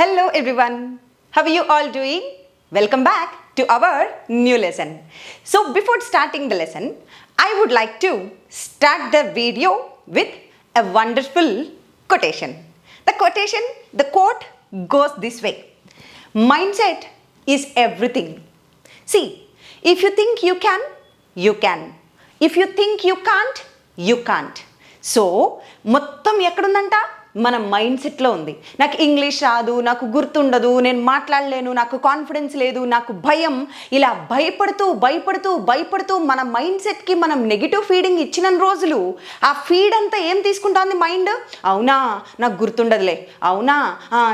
Hello everyone. How are you all doing? Welcome back to our new lesson. So before starting the lesson, I would like to start the video with a wonderful quotation. The quotation, the quote goes this way. Mindset is everything. See, if you think you can, you can. If you think you can't, you can't. So మొత్తం ఎక్కడుందంట మన mind సెట్లో ఉంది. నాకు English రాదు నాకు గుర్తుండదు నేను మాట్లాడలేను నాకు కాన్ఫిడెన్స్ లేదు నాకు భయం. ఇలా భయపడుతూ భయపడుతూ భయపడుతూ మన మైండ్ సెట్కి మనం నెగిటివ్ ఫీడింగ్ ఇచ్చిన రోజులు ఆ ఫీడ్ అంతా ఏం తీసుకుంటుంది మైండ్ అవునా? నాకు గుర్తుండదులే. అవునా?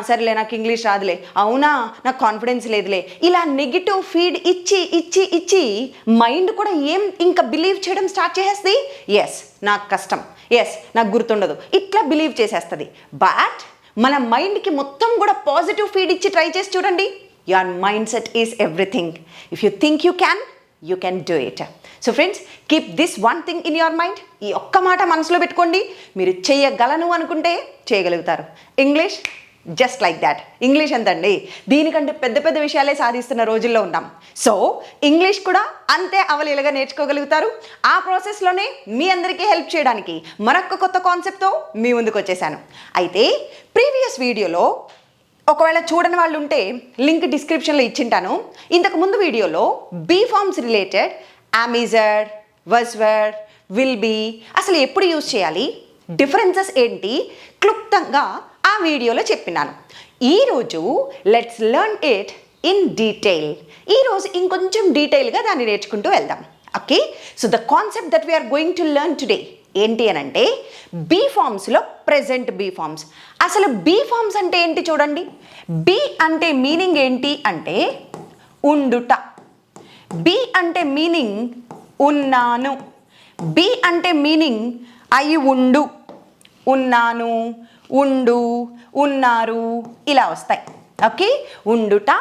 సరేలే నాకు ఇంగ్లీష్ రాదులే. అవునా? నాకు కాన్ఫిడెన్స్ లేదులే. ఇలా నెగిటివ్ ఫీడ్ ఇచ్చి ఇచ్చి ఇచ్చి మైండ్ కూడా ఏం ఇంకా బిలీవ్ చేయడం స్టార్ట్ చేసేస్తుంది? ఎస్ నాకు కష్టం. ఎస్ నాకు గుర్తుండదు. ఇట్లా బిలీవ్ చేసేస్తుంది. బట్ మన మైండ్కి మొత్తం కూడా పాజిటివ్ ఫీడ్ ఇచ్చి ట్రై చేసి చూడండి. Your mind set is everything if you think you can you can do it so friends keep this one thing in your mind ఈ ఒక్క మాట మనసులో పెట్టుకోండి. మీరు చేయగలను అనుకుంటే చేయగలుగుతారు. English just like that English ఎంతండి? దీనికంటే పెద్ద పెద్ద విషయాలే సాధిస్తున్న రోజుల్లో ఉన్నాం. సో ఇంగ్లీష్ కూడా అంతే అవలీలగా నేర్చుకోగలుగుతారు. ఆ ప్రాసెస్లోనే మీ అందరికీ హెల్ప్ చేయడానికి మరొక కొత్త కాన్సెప్ట్తో మీ ముందుకు వచ్చేసాను. అయితే ప్రీవియస్ వీడియోలో ఒకవేళ చూడని వాళ్ళు ఉంటే లింక్ డిస్క్రిప్షన్లో ఇచ్చింటాను. ఇంతకు ముందు వీడియోలో be forms related am is are was were will be అసలు ఎప్పుడు యూజ్ చేయాలి? డిఫరెన్సెస్ ఏంటి? క్లుప్తంగా ఆ వీడియోలో చెప్పినాను. ఈరోజు let's learn it in detail ఈరోజు ఇంకొంచెం డీటెయిల్గా దాన్ని నేర్చుకుంటూ వెళ్దాం. Okay so the concept that we're going to learn today ఏంటి అని అంటే బీ ఫార్మ్స్లో ప్రెజెంట్ బీ ఫార్మ్స్ అసలు బీ ఫార్మ్స్ అంటే ఏంటి చూడండి. బీ అంటే మీనింగ్ ఏంటి అంటే ఉండుట. బీ అంటే మీనింగ్ ఉన్నాను. బీ అంటే మీనింగ్ అయి ఉండు ఉన్నాను ఉండు ఉన్నారు ఇలా వస్తాయి. ఓకే? ఉండుట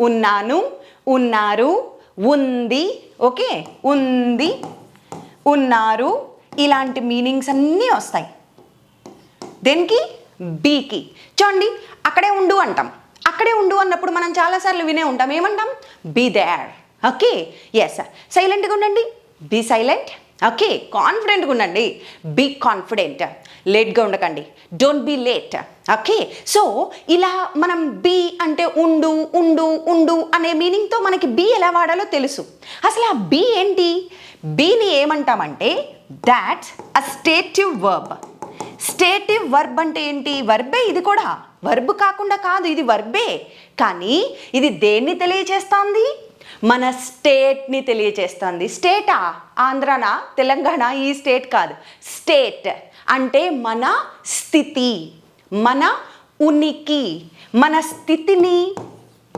ఉన్నాను ఉన్నారు ఉంది ఓకే? ఉంది ఉన్నారు ఇలాంటి మీనింగ్స్ అన్నీ వస్తాయి. దేనికి? బీకి. చూడండి అక్కడే ఉండు అంటాం. అక్కడే ఉండు అన్నప్పుడు మనం చాలాసార్లు వినే ఉంటాం. ఏమంటాం? Be there. ఓకే? ఎస్ సైలెంట్గా ఉండండి. Be silent okay? కాన్ఫిడెంట్గా ఉండండి. బీ కాన్ఫిడెంట్ లేట్గా ఉండకండి. Don't be late okay so ఇలా మనం బీ అంటే ఉండు ఉండు ఉండు అనే మీనింగ్తో మనకి బీ ఎలా వాడాలో తెలుసు. అసలు ఆ బీ ఏంటి? బీని ఏమంటామంటే that a stative verb stative verb అంటే ఏంటి? వర్బే ఇది కూడా. వర్బ్ కాకుండా కాదు ఇది వర్బే కానీ ఇది దేన్ని తెలియచేస్తోంది? మన స్టేట్ని తెలియజేస్తోంది స్టేటా ఆంధ్రానా? తెలంగాణ? ఈ స్టేట్ కాదు. స్టేట్ అంటే మన స్థితి మన ఉనికి. మన స్థితిని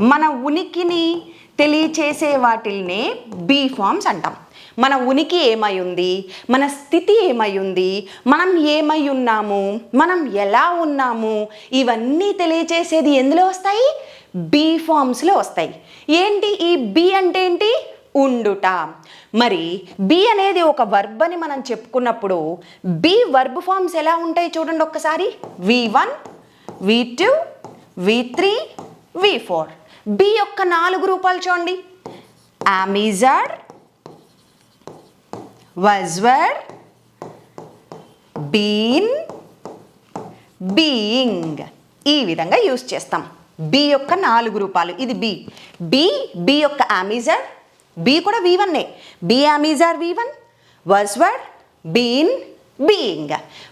మన ఉనికిని తెలియచేసే వాటిల్నే బీ ఫార్మ్స్ అంటాం. మన ఉనికి ఏమై ఉంది? మన స్థితి ఏమై ఉంది? మనం ఏమై ఉన్నాము? మనం ఎలా ఉన్నాము? ఇవన్నీ తెలియచేసేది ఎందులో వస్తాయి? బీ ఫార్మ్స్లో వస్తాయి. ఏంటి? ఈ బి అంటే ఏంటి? ఉండుట. మరి బి అనేది ఒక వర్బ్ అని మనం చెప్పుకున్నప్పుడు బి వర్బ్ ఫార్మ్స్ ఎలా ఉంటాయి చూడండి ఒక్కసారి. V one V two V three V four be యొక్క నాలుగు రూపాలు చూడండి. అమిజర్ వజ్వర్ బీన్ బీయింగ్ ఈ విధంగా యూస్ చేస్తాం. బి యొక్క నాలుగు రూపాలు. ఇది బి బి బి యొక్క అమిజర్ బి కూడా వి వన్నే be am is are V one verse word been being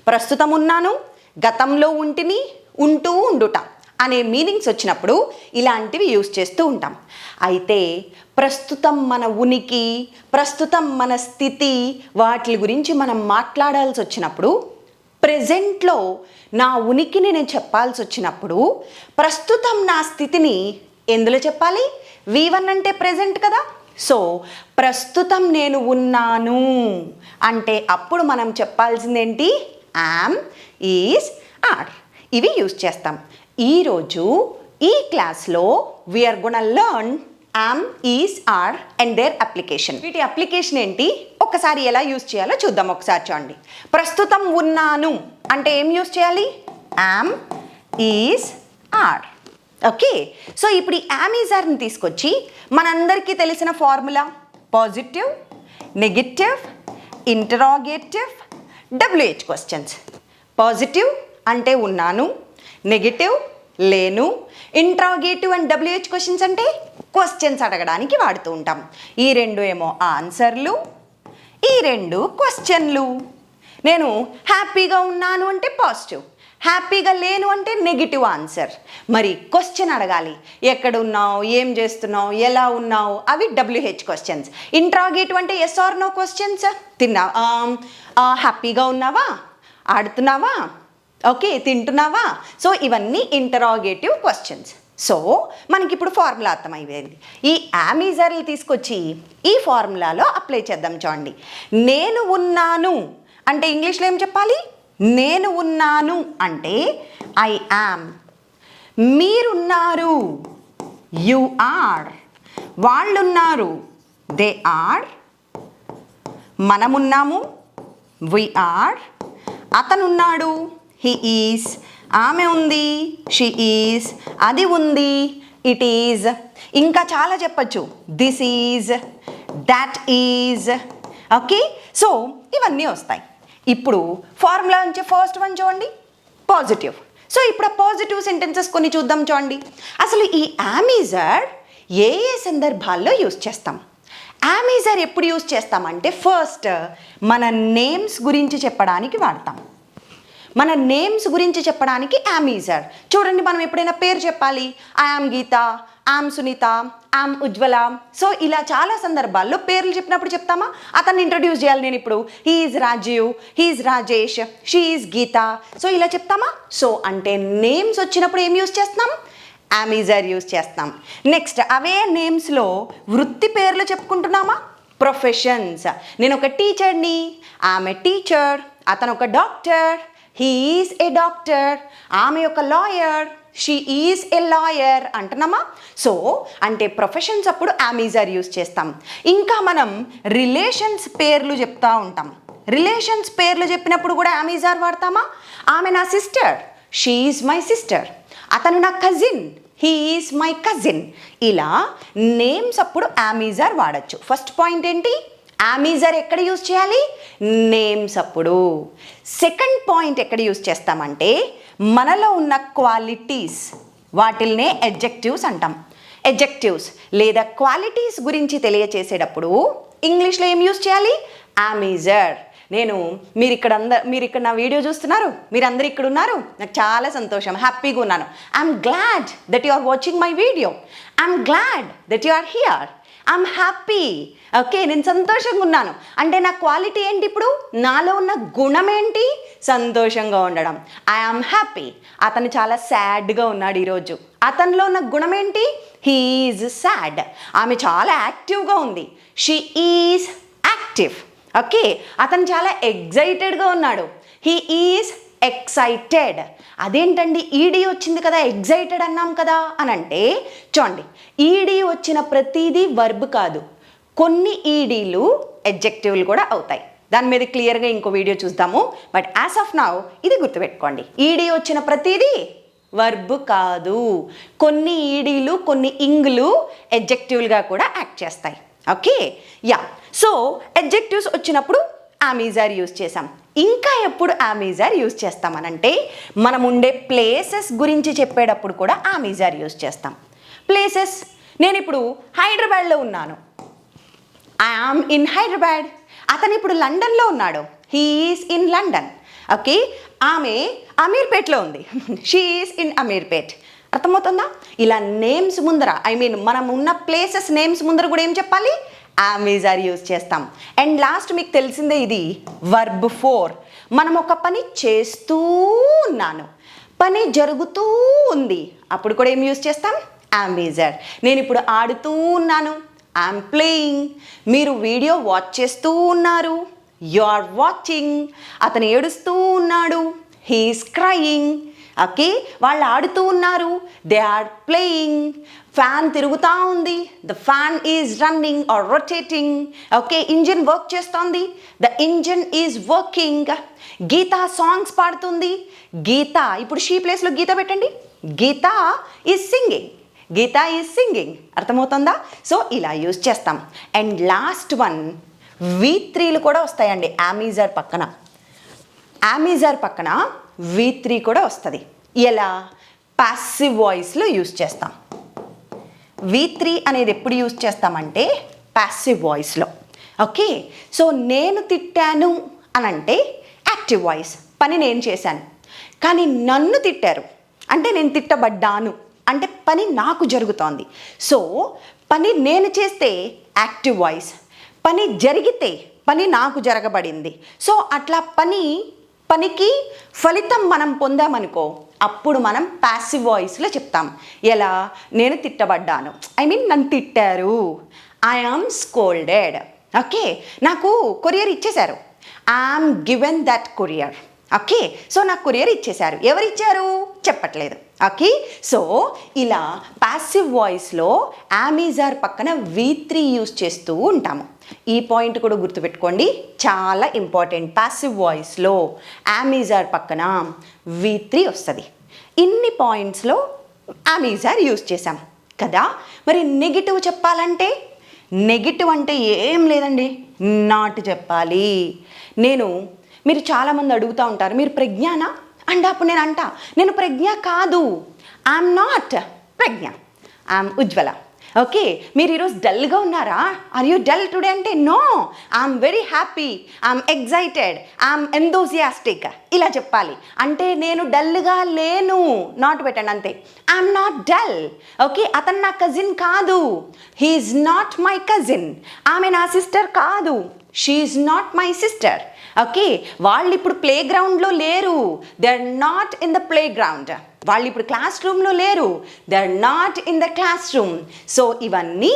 ప్రస్తుతం ఉన్నాను గతంలో ఉంటిని ఉంటూ ఉండుట అనే మీనింగ్స్ వచ్చినప్పుడు ఇలాంటివి యూస్ చేస్తూ ఉంటాం. అయితే ప్రస్తుతం మన ఉనికి ప్రస్తుతం మన స్థితి వాటి గురించి మనం మాట్లాడాల్సి వచ్చినప్పుడు ప్రజెంట్లో నా ఉనికిని నేను చెప్పాల్సి వచ్చినప్పుడు ప్రస్తుతం నా స్థితిని ఎందులో చెప్పాలి? వి వన్ అంటే ప్రజెంట్ కదా? సో ప్రస్తుతం నేను ఉన్నాను. అంటే అప్పుడు మనం చెప్పాల్సిందేంటి? యామ్ ఈజ్ ఆర్ ఇవి యూజ్ చేస్తాం. ఈరోజు ఈ క్లాస్లో we're gonna learn am is are and their application వీటి అప్లికేషన్ ఏంటి? ఒకసారి ఎలా యూజ్ చేయాలో చూద్దాం ఒకసారి చూడండి. ప్రస్తుతం ఉన్నాను. అంటే ఏం యూజ్ చేయాలి? Am is are okay? So ఇప్పుడు ఈ అమీజర్ని తీసుకొచ్చి మనందరికీ తెలిసిన formula positive negative interrogative WH questions. Positive అంటే ఉన్నాను నెగటివ్ లేను ఇంట్రాగేటివ్ అండ్ డబ్ల్యూహెచ్ క్వశ్చన్స్ అంటే క్వశ్చన్స్ అడగడానికి వాడుతూ ఉంటాం. ఈ రెండు ఏమో ఆన్సర్లు ఈ రెండు క్వశ్చన్లు. నేను హ్యాపీగా ఉన్నాను అంటే పాజిటివ్. హ్యాపీగా లేను అంటే నెగిటివ్ ఆన్సర్. మరి క్వశ్చన్ అడగాలి. ఎక్కడ ఉన్నావు ఏం చేస్తున్నావు? ఎలా ఉన్నావు? అవి డబ్ల్యూహెచ్ క్వశ్చన్స్ ఇంట్రాగేటివ్ అంటే ఎస్ ఆర్ నో క్వశ్చన్స్ తిన్నా హ్యాపీగా ఉన్నావా? ఆడుతున్నావా? ఓకే తింటున్నావా? సో ఇవన్నీ ఇంటరాగేటివ్ క్వశ్చన్స్ సో మనకి ఇప్పుడు ఫార్ములా అర్థమైపోయింది. ఈ యామీజర్లు తీసుకొచ్చి ఈ ఫార్ములాలో అప్లై చేద్దాం చూడండి. నేను ఉన్నాను. అంటే ఇంగ్లీష్లో ఏం చెప్పాలి? నేను ఉన్నాను అంటే ఐ యామ్ మీరున్నారు. యు ఆర్ వాళ్ళున్నారు. దే ఆర్ మనమున్నాము. వి ఆర్ అతనున్నాడు. హీ ఈస్ ఆమె ఉంది. షీ ఈజ్ అది ఉంది. ఇట్ ఈజ్ ఇంకా చాలా చెప్పచ్చు. This is that is okay so ఇవన్నీ వస్తాయి. ఇప్పుడు ఫార్ములా నుంచి ఫస్ట్ వన్ చూడండి. పాజిటివ్ సో ఇప్పుడు ఆ పాజిటివ్ సెంటెన్సెస్ కొన్ని చూద్దాం చూడండి. అసలు ఈ యామీజర్ ఏ ఏ సందర్భాల్లో యూస్ చేస్తాం? యామీజర్ ఎప్పుడు యూస్ చేస్తామంటే ఫస్ట్ మన నేమ్స్ గురించి చెప్పడానికి వాడతాం. మన నేమ్స్ గురించి చెప్పడానికి యామీజర్ చూడండి మనం ఎప్పుడైనా పేరు చెప్పాలి. I am Geetha am Sunitha am Ujwala. So ఇలా చాలా సందర్భాల్లో పేర్లు చెప్పినప్పుడు చెప్తామా? అతన్ని ఇంట్రడ్యూస్ చేయాలి నేను ఇప్పుడు. He is Rajiv he is Rajesh she is Geetha so ఇలా చెప్తామా? సో అంటే నేమ్స్ వచ్చినప్పుడు ఏం యూస్ చేస్తున్నాం అమీజర్ యూస్ చేస్తాం. నెక్స్ట్ అవే నేమ్స్లో వృత్తి పేర్లు చెప్పుకుంటున్నామా? ప్రొఫెషన్స్ నేను ఒక టీచర్ని ఆమె టీచర్ అతను ఒక డాక్టర్ హీఈస్ ఏ డాక్టర్ ఆమె ఒక lawyer. She is a lawyer అంటున్నామా? So అంటే ప్రొఫెషన్స్ అప్పుడు అమీజర్ యూస్ చేస్తాం. ఇంకా మనం రిలేషన్స్ పేర్లు చెప్తా ఉంటాం. రిలేషన్స్ పేర్లు చెప్పినప్పుడు కూడా ఆమీజార్ వాడతామా? ఆమె నా sister she is my sister అతను నా cousin he is my cousin ఇలా నేమ్స్ అప్పుడు ఆమీజార్ వాడచ్చు. ఫస్ట్ పాయింట్ ఏంటి? అమీజర్ ఎక్కడ యూజ్ చేయాలి? నేమ్స్ అప్పుడు. సెకండ్ పాయింట్ ఎక్కడ యూజ్ చేస్తామంటే మనలో ఉన్న క్వాలిటీస్ వాటిల్నే ఎడ్జెక్టివ్స్ అంటాం. ఎడ్జెక్టివ్స్ లేదా క్వాలిటీస్ గురించి తెలియచేసేటప్పుడు ఇంగ్లీష్లో ఏం యూజ్ చేయాలి? అమీజర్. నేను మీరు ఇక్కడ అందరు మీరు ఇక్కడ నా వీడియో చూస్తున్నారు? మీరు అందరు ఇక్కడ ఉన్నారు నాకు చాలా సంతోషం. హ్యాపీగా ఉన్నాను. I'm glad that you are watching my video. I'm glad that you are here. I'm happy okay నేను సంతోషంగా ఉన్నాను. అంటే నా క్వాలిటీ ఏంటి ఇప్పుడు? నాలో ఉన్న గుణం ఏంటి? సంతోషంగా ఉండడం. ఐఆమ్ హ్యాపీ అతను చాలా సాడ్గా ఉన్నాడు ఈరోజు. అతనిలో ఉన్న గుణం ఏంటి? హీఈస్ సాడ్ ఆమె చాలా యాక్టివ్గా ఉంది. షీ ఈజ్ యాక్టివ్ ఓకే అతను చాలా ఎగ్జైటెడ్గా ఉన్నాడు. హీ ఈజ్ ఎక్సైటెడ్ అదేంటండి? ఈడీ వచ్చింది కదా ఎగ్జైటెడ్ అన్నాం కదా అని అంటే చూడండి ఈడీ వచ్చిన ప్రతిదీ వర్బ్ కాదు. కొన్ని ఈడీలు ఎడ్జెక్టివ్లు కూడా అవుతాయి. దాని మీద క్లియర్గా ఇంకో వీడియో చూద్దాము. బట్ యాజ్ ఆఫ్ నౌ ఇది గుర్తుపెట్టుకోండి. ఈడీ వచ్చిన ప్రతిదీ వర్బ్ కాదు. కొన్ని ఈడీలు కొన్ని ఇంగ్లు ఎడ్జెక్టివ్లుగా కూడా యాక్ట్ చేస్తాయి. ఓకే యా సో ఎడ్జెక్టివ్స్ వచ్చినప్పుడు ఆమీజార్ యూజ్ చేసాం ఇంకా ఎప్పుడు అమీజార్ యూజ్ చేస్తామనంటే మనం ఉండే ప్లేసెస్ గురించి చెప్పేటప్పుడు కూడా అమీజార్ యూజ్ చేస్తాం. ప్లేసెస్ నేను ఇప్పుడు హైదరాబాద్లో ఉన్నాను. ఐ ఆమ్ ఇన్ హైదరాబాద్ అతను ఇప్పుడు లండన్లో ఉన్నాడు హీఈస్ ఇన్ లండన్ ఓకే ఆమె అమీర్పేట్లో ఉంది. షీఈస్ ఇన్ అమీర్పేట్ అర్థమవుతుందా? ఇలా నేమ్స్ ముందర ఐ మీన్ మనం ఉన్న ప్లేసెస్ నేమ్స్ ముందర కూడా ఏం చెప్పాలి? ఆమెజార్ యూజ్ చేస్తాం. అండ్ లాస్ట్ మీకు తెలిసిందే ఇది వర్బ్ ఫోర్. మనం ఒక పని చేస్తూ ఉన్నాను. పని జరుగుతూ ఉంది. అప్పుడు కూడా ఏం యూజ్ చేస్తాం? ఆమెజార్ నేను ఇప్పుడు ఆడుతూ ఉన్నాను. ఐఎమ్ ప్లేయింగ్ మీరు వీడియో వాచ్ చేస్తూ ఉన్నారు. యు ఆర్ వాచింగ్ అతను ఏడుస్తూ ఉన్నాడు. హీఈస్ క్రయింగ్ ఓకే వాళ్ళు ఆడుతూ ఉన్నారు. దే ఆర్ ప్లేయింగ్ ఫ్యాన్ తిరుగుతూ ఉంది. The fan is running or rotating okay engine work చేస్తోంది. The engine is working Geetha songs పాడుతుంది. గీత ఇప్పుడు షీ ప్లేస్లో గీత పెట్టండి. Geetha is singing Geetha is singing అర్థమవుతుందా? సో ఇలా యూజ్ చేస్తాం. అండ్ లాస్ట్ వన్ వి త్రీలు కూడా వస్తాయండి. అమీజర్ పక్కన. అమీజర్ పక్కన వి త్రీ కూడా వస్తుంది. ఎలా? పాసివ్ వాయిస్లో యూజ్ చేస్తాం. వి త్రీ అనేది ఎప్పుడు యూజ్ చేస్తామంటే పాసివ్ వాయిస్లో ఓకే సో నేను తిట్టాను అని అంటే యాక్టివ్ వాయిస్ పని నేను చేశాను. కానీ నన్ను తిట్టారు. అంటే నేను తిట్టబడ్డాను. అంటే పని నాకు జరుగుతోంది. సో పని నేను చేస్తే యాక్టివ్ వాయిస్ పని జరిగితే పని నాకు జరగబడింది. సో అట్లా పని పనికి ఫలితం మనం పొందామనుకో అప్పుడు మనం ప్యాసివ్ వాయిస్లో చెప్తాం. ఎలా? నేను తిట్టబడ్డాను. ఐ మీన్ నన్ను తిట్టారు. ఐ ఆమ్ స్కోల్డెడ్ ఓకే నాకు కొరియర్ ఇచ్చేశారు. I am given that courier okay so నాకు కొరియర్ ఇచ్చేశారు. ఎవరు ఇచ్చారు చెప్పట్లేదు. ఓకే సో ఇలా ప్యాసివ్ వాయిస్లో అమెజార్ పక్కన వి త్రీ యూస్ చేస్తూ ఉంటాము. ఈ పాయింట్ కూడా గుర్తుపెట్టుకోండి. చాలా ఇంపార్టెంట్ ప్యాసివ్ వాయిస్లో అమెజార్ పక్కన వి త్రీ వస్తుంది. ఇన్ని పాయింట్స్లో అమెజార్ యూస్ చేశాం. కదా? మరి నెగిటివ్ చెప్పాలంటే? నెగిటివ్ అంటే ఏం లేదండి. నాట్ చెప్పాలి. నేను మీరు చాలామంది అడుగుతూ ఉంటారు మీరు ప్రజ్ఞానా? అండ్ అప్పుడు నేను అంట. నేను ప్రజ్ఞ కాదు. I'm not Pragna. I'm Ujwala. Okay మీరు ఈరోజు డల్గా ఉన్నారా? ఆర్ యూ డల్ టుడే అంటే no I'm very happy I'm excited I'm enthusiastic ఇలా చెప్పాలి. అంటే నేను డల్గా లేను. నాట్ పెట్టండి అంతే. ఐఎమ్ నాట్ డల్ ఓకే అతను నా కజిన్ కాదు. హీఈస్ నాట్ మై కజిన్ ఆమె నా సిస్టర్ కాదు. She is not my sister okay వాళ్ళు ఇప్పుడు ప్లే గ్రౌండ్లో లేరు. They are not in the playground వాళ్ళు ఇప్పుడు క్లాస్ రూమ్లో లేరు. They are not in the classroom so ఇవన్నీ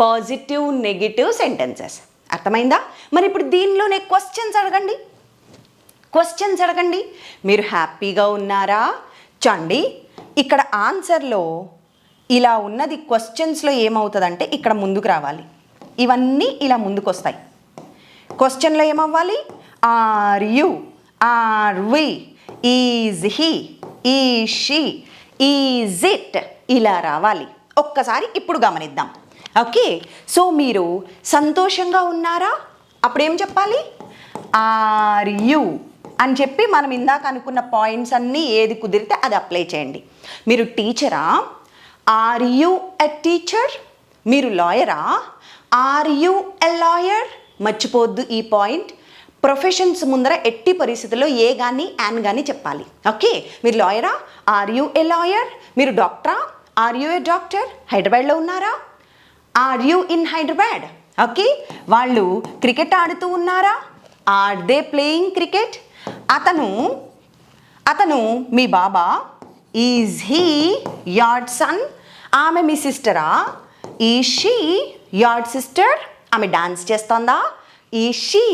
పాజిటివ్ నెగిటివ్ సెంటెన్సెస్ అర్థమైందా? మరి ఇప్పుడు దీనిలోనే క్వశ్చన్స్ అడగండి. క్వశ్చన్స్ అడగండి. మీరు హ్యాపీగా ఉన్నారా? చండి ఇక్కడ ఆన్సర్లో ఇలా ఉన్నది క్వశ్చన్స్లో ఏమవుతుందంటే ఇక్కడ ముందుకు రావాలి. ఇవన్నీ ఇలా ముందుకు వస్తాయి క్వశ్చన్లో ఏమవ్వాలి? Are you are we is he is she is it ఇలా రావాలి. ఒక్కసారి ఇప్పుడు గమనిద్దాం. ఓకే? సో మీరు సంతోషంగా ఉన్నారా? అప్పుడేం చెప్పాలి? ఆర్ యు అని చెప్పి మనం ఇందాక అనుకున్న పాయింట్స్ అన్నీ ఏది కుదిరితే అది అప్లై చేయండి. మీరు టీచరా? Are you a teacher? మీరు లాయరా? Are you a lawyer? మర్చిపోవద్దు ఈ పాయింట్. ప్రొఫెషన్స్ ముందర ఎట్టి పరిస్థితుల్లో ఏ కానీ యాన్ కానీ చెప్పాలి. ఓకే? మీరు లాయరా? Are you a lawyer? మీరు డాక్టరా? Are you a doctor? హైదరాబాద్లో ఉన్నారా? Are you in Hyderabad? Okay? వాళ్ళు క్రికెట్ ఆడుతూ ఉన్నారా? Are they playing cricket? అతను అతను మీ బాబా? Is he your son? ఆమె మీ సిస్టరా? Is she your sister? ఆమె డాన్స్ చేస్తోందా? Is she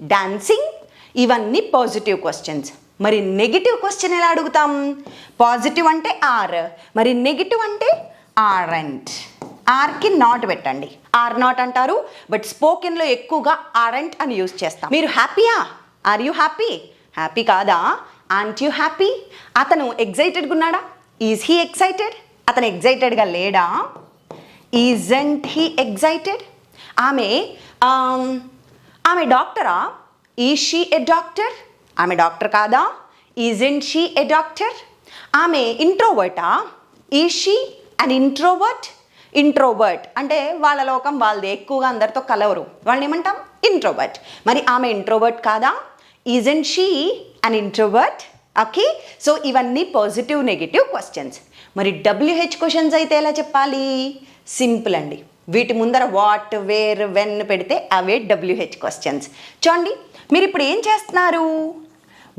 dancing? ఇవన్నీ పాజిటివ్ క్వశ్చన్స్. మరి నెగిటివ్ క్వశ్చన్ ఎలా అడుగుతాం? పాజిటివ్ అంటే ఆర్. మరి నెగిటివ్ అంటే ఆర్ అండ్ ఆర్కి నాట్ పెట్టండి. ఆర్ నాట్ అంటారు బట్ స్పోకెన్లో ఎక్కువగా ఆరెంట్ అని యూజ్ చేస్తాం. మీరు హ్యాపీయా? Are you happy? హ్యాపీ కాదా? Aren't you happy? అతను ఎగ్జైటెడ్గా ఉన్నాడా? Is he excited? అతను ఎగ్జైటెడ్గా లేడా? ఈజంట్ హీ ఎగ్జైటెడ్ ఆమె ఆమె డాక్టరా? ఈ షీ ఎ డాక్టర్ ఆమె డాక్టర్ కాదా? Isn't she a doctor ఆమె ఇంట్రోవర్టా? ఈ షీ అండ్ ఇంట్రోవర్ట్ ఇంట్రోవర్ట్ అంటే వాళ్ళ లోకం వాళ్ళది ఎక్కువగా అందరితో కలవరు. వాళ్ళని ఏమంటాం? ఇంట్రోవర్ట్ మరి ఆమె ఇంట్రోవర్ట్ కాదా? Isn't she an introvert okay so ఇవన్నీ పాజిటివ్ నెగిటివ్ క్వశ్చన్స్ మరి డబ్ల్యూహెచ్ క్వశ్చన్స్ అయితే ఎలా చెప్పాలి? సింపుల్ అండి. వీటి ముందర వాట్ వేర్ వెన్ పెడితే అవే డబ్ల్యూహెచ్ క్వశ్చన్స్ చూడండి మీరు ఇప్పుడు ఏం చేస్తున్నారు?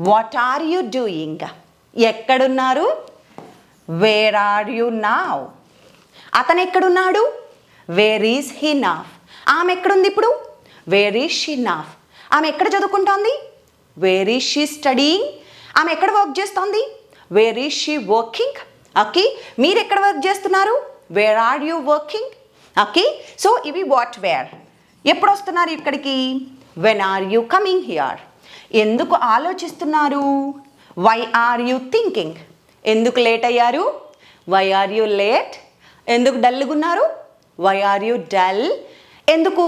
వాట్ ఆర్ యు డూయింగ్ ఎక్కడున్నారు? వేర్ ఆర్ యు నావ్ అతను ఎక్కడున్నాడు? వేర్ ఈజ్ హీ నాఫ్ ఆమె ఎక్కడుంది ఇప్పుడు? వేర్ ఈజ్ షీ నాఫ్ ఆమె ఎక్కడ చదువుకుంటోంది? వేర్ ఈజ్ షీ స్టడీయింగ్ ఆమె ఎక్కడ వర్క్ చేస్తోంది? Where is she working okay మీరు ఎక్కడ వర్క్ చేస్తున్నారు? Where are you working okay so ఇవి వాట్ వేర్ ఎప్పుడు వస్తున్నారు ఇక్కడికి? When are you coming here ఎందుకు ఆలోచిస్తున్నారు? వై ఆర్ యూ థింకింగ్ ఎందుకు లేట్ అయ్యారు? వై ఆర్ యూ లేట్ ఎందుకు డల్గా ఉన్నారు వై ఆర్ యూ డల్ ఎందుకు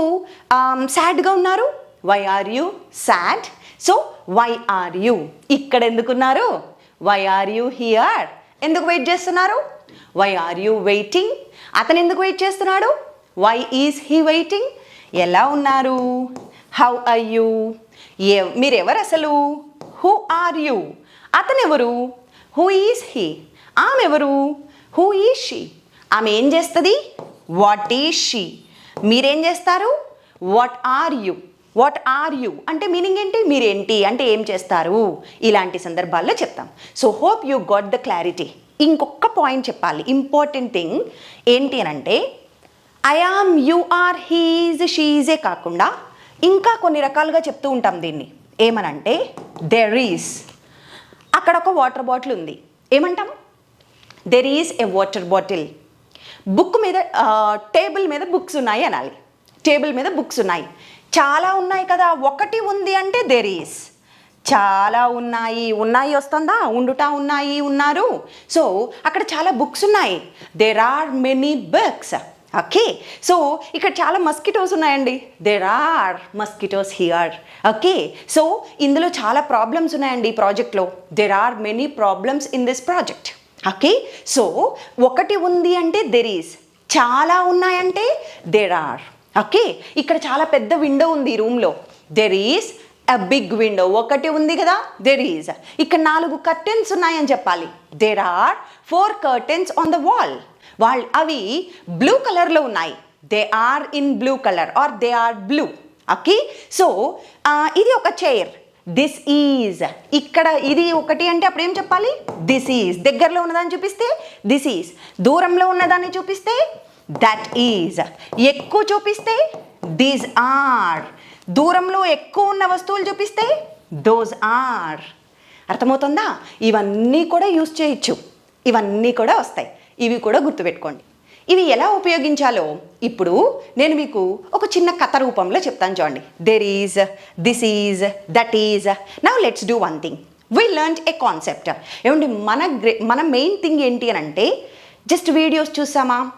సాడ్గా ఉన్నారు? Why are you sad so why are you ఇక్కడ ఎందుకున్నారు వై ఆర్ యూ హియర్ ఎందుకు వెయిట్ చేస్తున్నారు? వై ఆర్ యూ వెయిటింగ్ అతను ఎందుకు వెయిట్ చేస్తున్నాడు? వై ఈజ్ హీ వెయిటింగ్ ఎలా ఉన్నారు? హౌ ఆర్ యూ ఏ మీరెవరు అసలు? హూ ఆర్ యూ అతనెవరు హూ ఈజ్ హీ ఆమె ఎవరు? హూ ఈజ్ షీ ఆమె ఏం చేస్తుంది? వాట్ ఈజ్ షీ మీరేం చేస్తారు? What are you what are you అంటే మీనింగ్ ఏంటి? మీరేంటి? అంటే ఏం చేస్తారు? ఇలాంటి సందర్భాల్లో చెప్తాం. So hope you got the clarity ఇంకొక పాయింట్ చెప్పాలి. ఇంపార్టెంట్ థింగ్ ఏంటి అని అంటే I you're are he's she's కాకుండా ఇంకా కొన్ని రకాలుగా చెప్తూ ఉంటాం దీన్ని. ఏమనంటే దెర్ ఈస్ అక్కడ ఒక వాటర్ బాటిల్ ఉంది. ఏమంటాం? There is a water bottle book మీద టేబుల్ మీద బుక్స్ ఉన్నాయి అనాలి. టేబుల్ మీద బుక్స్ ఉన్నాయి. చాలా ఉన్నాయి కదా. ఒకటి ఉంది అంటే దెర్ ఈస్ చాలా ఉన్నాయి. ఉన్నాయి వస్తుందా? ఉండుటా ఉన్నాయి ఉన్నారు. సో అక్కడ చాలా బుక్స్ ఉన్నాయి. There are many books okay so ఇక్కడ చాలా మస్కిటోస్ ఉన్నాయండి. There are mosquitoes here okay so ఇందులో చాలా ప్రాబ్లమ్స్ ఉన్నాయండి ఈ ప్రాజెక్ట్లో there are many problems in this project okay so ఒకటి ఉంది అంటే దెర్ ఈస్ చాలా ఉన్నాయంటే దెర్ ఆర్ ఓకే ఇక్కడ చాలా పెద్ద విండో ఉంది ఈ రూమ్లో there is a big window ఒకటి ఉంది కదా? దెర్ ఈజ్ ఇక్కడ నాలుగు కర్టెన్స్ ఉన్నాయని చెప్పాలి. There are four curtains on the wall వాళ్ళు అవి బ్లూ కలర్లో ఉన్నాయి. They are in blue colour or they are blue okay so ఇది ఒక చైర్ దిస్ ఈజ్ ఇక్కడ ఇది ఒకటి అంటే అప్పుడు ఏం చెప్పాలి? దిస్ ఈజ్ దగ్గరలో ఉన్నదాన్ని చూపిస్తే దిస్ ఈజ్ దూరంలో ఉన్నదాన్ని చూపిస్తే దట్ ఈజ్ ఎక్కువ చూపిస్తే దీస్ ఆర్ దూరంలో ఎక్కువ ఉన్న వస్తువులు చూపిస్తే దోస్ ఆర్ అర్థమవుతుందా? ఇవన్నీ కూడా యూస్ చేయొచ్చు. ఇవన్నీ కూడా వస్తాయి. ఇవి కూడా గుర్తుపెట్టుకోండి. ఇవి ఎలా ఉపయోగించాలో ఇప్పుడు నేను మీకు ఒక చిన్న కథ రూపంలో చెప్తాను చూడండి. There is this is that is now let's do one thing we learn a concept ఏమండి మన గ్రే మన మెయిన్ థింగ్ ఏంటి అని అంటే జస్ట్ వీడియోస్ చూసామా?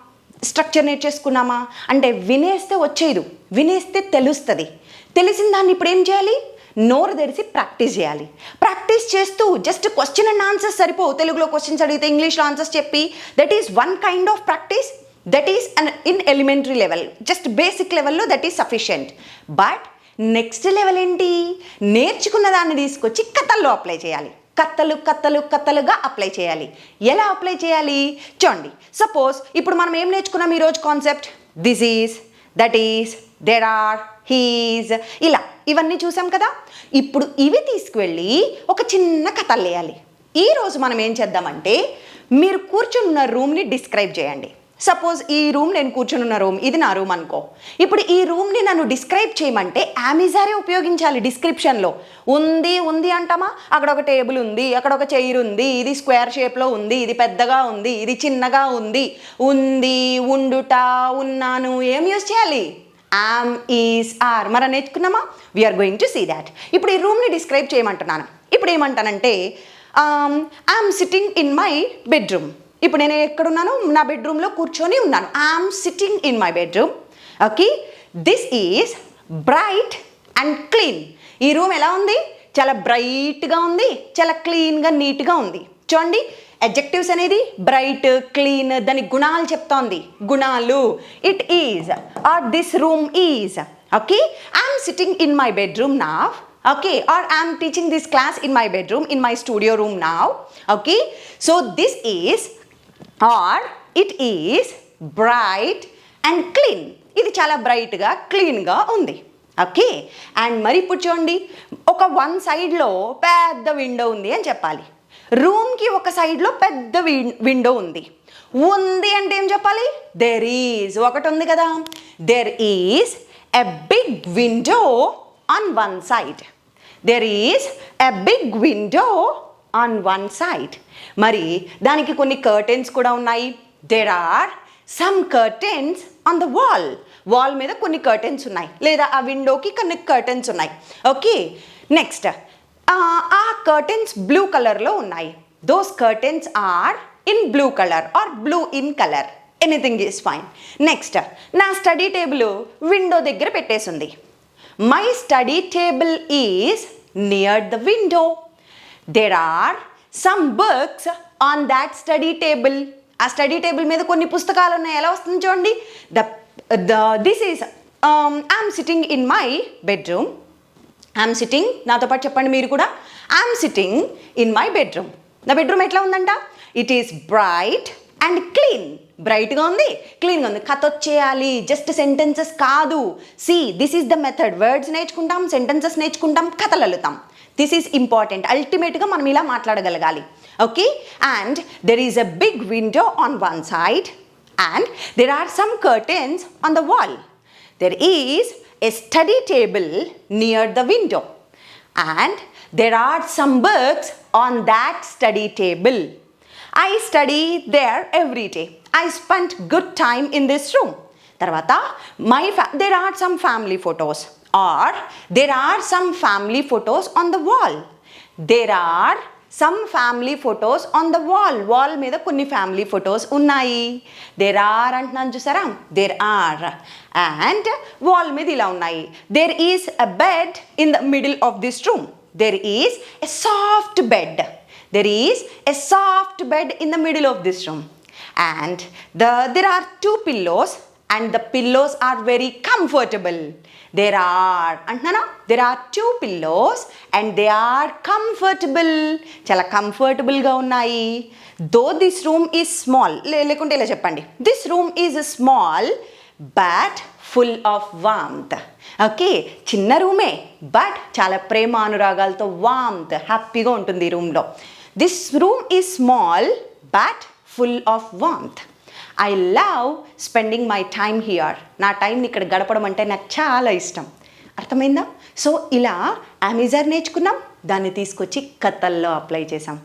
స్ట్రక్చర్ నేర్చేసుకున్నామా? అంటే వినేస్తే వచ్చేది వినేస్తే తెలుస్తుంది. తెలిసిన దాన్ని ఇప్పుడు ఏం చేయాలి? నోరు తెరిచి ప్రాక్టీస్ చేయాలి. ప్రాక్టీస్ చేస్తూ జస్ట్ క్వశ్చన్ అండ్ ఆన్సర్స్ సరిపోవు. తెలుగులో క్వశ్చన్స్ అడిగితే ఇంగ్లీష్లో ఆన్సర్స్ చెప్పి that is one kind of practice that is an in elementary level just basic లెవెల్లో that is sufficient but next level ఏంటి? నేర్చుకున్న దాన్ని తీసుకొచ్చి కథల్లో అప్లై చేయాలి. కథలు కథలు కథలుగా అప్లై చేయాలి. ఎలా అప్లై చేయాలి? చూడండి. సపోజ్ ఇప్పుడు మనం ఏం నేర్చుకున్నాం ఈరోజు concept this is that is there are he's ఇలా ఇవన్నీ చూసాం కదా? ఇప్పుడు ఇవి తీసుకువెళ్ళి ఒక చిన్న కథ వేయాలి ఈరోజు మనం ఏం చేద్దామంటే మీరు కూర్చున్న ఉన్న రూమ్ని డిస్క్రైబ్ చేయండి. సపోజ్ ఈ రూమ్ నేను కూర్చునున్న రూమ్ ఇది నా రూమ్ అనుకో. ఇప్పుడు ఈ రూమ్ని నన్ను డిస్క్రైబ్ చేయమంటే అమెజారే ఉపయోగించాలి డిస్క్రిప్షన్లో. ఉంది ఉంది అంటామా? అక్కడ ఒక టేబుల్ ఉంది అక్కడ ఒక చైర్ ఉంది ఇది స్క్వేర్ షేప్లో ఉంది ఇది పెద్దగా ఉంది ఇది చిన్నగా ఉంది. ఉంది ఉండుట ఉన్నాను ఏం యూస్ చేయాలి? యామ్ ఈస్ ఆర్ మరి నేర్చుకున్నామా? We're going to see that ఇప్పుడు ఈ రూమ్ని డిస్క్రైబ్ చేయమంటున్నాను. ఇప్పుడు ఏమంటానంటే I'm sitting in my bedroom ఇప్పుడు నేను ఎక్కడున్నాను? నా బెడ్రూమ్లో కూర్చొని ఉన్నాను. I'm sitting in my bedroom okay this is bright and clean ఈ రూమ్ ఎలా ఉంది? చాలా బ్రైట్గా ఉంది. చాలా క్లీన్గా నీట్గా ఉంది. చూడండి. అడ్జెక్టివ్స్ అనేది బ్రైట్ క్లీన్ దాని గుణాలు చెప్తోంది. గుణాలు. It is or this room is okay I'm sitting in my bedroom నా okay or I'm teaching this class in my bedroom in my studio room నా okay so this is or it is bright and clean ఇది చాలా బ్రైట్గా క్లీన్గా ఉంది. Okay and మరి ఇప్పుడు చూడండి. ఒక వన్ సైడ్లో పెద్ద విండో ఉంది అని చెప్పాలి. రూమ్కి ఒక సైడ్లో పెద్ద విండో ఉంది. ఉంది అంటే ఏం చెప్పాలి? దెర్ ఈజ్ ఒకటి ఉంది కదా. There is a big window on one side there is a big window on one side మరి దానికి కొన్ని కర్టెన్స్ కూడా ఉన్నాయి. There are some curtains on the wall wall మీద కొన్ని కర్టెన్స్ ఉన్నాయి. లేదా ఆ విండోకి కొన్ని కర్టెన్స్ ఉన్నాయి. ఓకే నెక్స్ట్ ఆ కర్టెన్స్ బ్లూ కలర్లో ఉన్నాయి. Those curtains are in blue colour or blue in colour anything is fine next నా స్టడీ టేబుల్ విండో దగ్గర పెట్టేసింది. My study table is near the window there are some books on that study table ఆ study table మీద కొన్ని పుస్తకాలు ఉన్నాయి. ఎలా వస్తుంది చూడండి? The the this is I'm sitting in my bedroom I'm sitting నాతో పాటు చెప్పండి మీరు కూడా. I'm sitting in my bedroom నా బెడ్రూమ్ ఎట్లా ఉందంట? It is bright and clean బ్రైట్గా ఉంది. క్లీన్గా ఉంది. కథ వచ్చేయాలి. జస్ట్ సెంటెన్సెస్ కాదు. See this is the method words నేర్చుకుంటాం సెంటెన్సెస్ నేర్చుకుంటాం కథలు అల్లుతాం. దిస్ ఈజ్ ఇంపార్టెంట్ అల్టిమేట్గా మనం ఇలా మాట్లాడగలగాలి. Okay and there is a big window on one side and there are some curtains on the wall there is a study table near the window and there are some books on that study table i study there every day i spent good time in this room తర్వాత my ఫ్యా there are some family photos are there are some family photos on the wall there are some family photos on the wall wall మీద కొన్ని family photos ఉన్నాయి there are అంటున్నాను చూసారా there are and wall మీద ఇలా ఉన్నాయి there is a bed in the middle of this room there is a soft bed there is a soft bed in the middle of this room. And the there are two pillows and the pillows are very comfortable there are అంటున్నానా? There are two pillows and they are comfortable చాలా కంఫర్టబుల్గా ఉన్నాయి. Though this room is small లేకుంటే ఇలా చెప్పండి. This room is small but full of warmth okay చిన్న రూమే but చాలా ప్రేమ అనురాగాలతో warmth హ్యాపీగా ఉంటుంది ఈ రూమ్లో. This room is small but full of warmth I love spending my time here నా టైంని ఇక్కడ గడపడం అంటే నాకు చాలా ఇష్టం. అర్థమైందా? సో ఇలా అమెజాన్ నేర్చుకున్నాం. దాన్ని తీసుకొచ్చి కథల్లో అప్లై చేసాం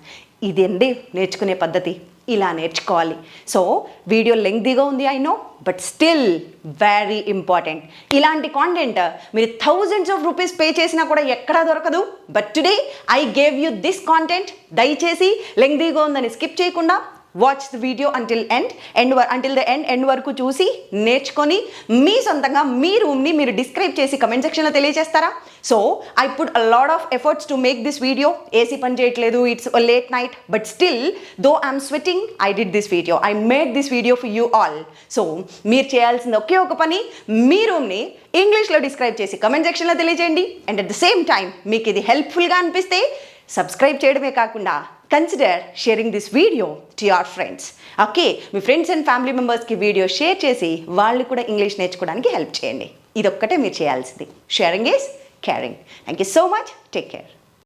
ఇది నేర్చుకునే పద్ధతి. ఇలా నేర్చుకోవాలి. సో వీడియో లెంగ్దీగా ఉంది I know but still very important ఇలాంటి కాంటెంట్ మీరు థౌజండ్స్ ఆఫ్ రూపీస్ పే చేసినా కూడా ఎక్కడా దొరకదు. But today I gave you this content దయచేసి లెంగ్దీగా ఉందని స్కిప్ చేయకుండా watch the video until end end until the end end వరకు చూసి నేర్చుకొని మీ సొంతంగా మీ రూమ్ని మీరు డిస్క్రైబ్ చేసి కమెంట్ సెక్షన్లో తెలియజేస్తారా? So I put a lot of efforts to make this video AC పని చేయట్లేదు it's late night but still though I'm sweating I did this video I made this video for you all so మీరు చేయాల్సింది ఒకే ఒక పని మీ రూమ్ని ఇంగ్లీష్లో describe చేసి comment సెక్షన్లో తెలియజేయండి. And at the same time మీకు ఇది హెల్ప్ఫుల్గా అనిపిస్తే సబ్స్క్రైబ్ చేయడమే కాకుండా consider sharing this video to your friends okay me friends and family మెంబర్స్కి వీడియో షేర్ చేసి వాళ్ళు కూడా ఇంగ్లీష్ నేర్చుకోవడానికి హెల్ప్ చేయండి. ఇదొక్కటే మీరు చేయాల్సింది. Sharing is caring thank you so much take care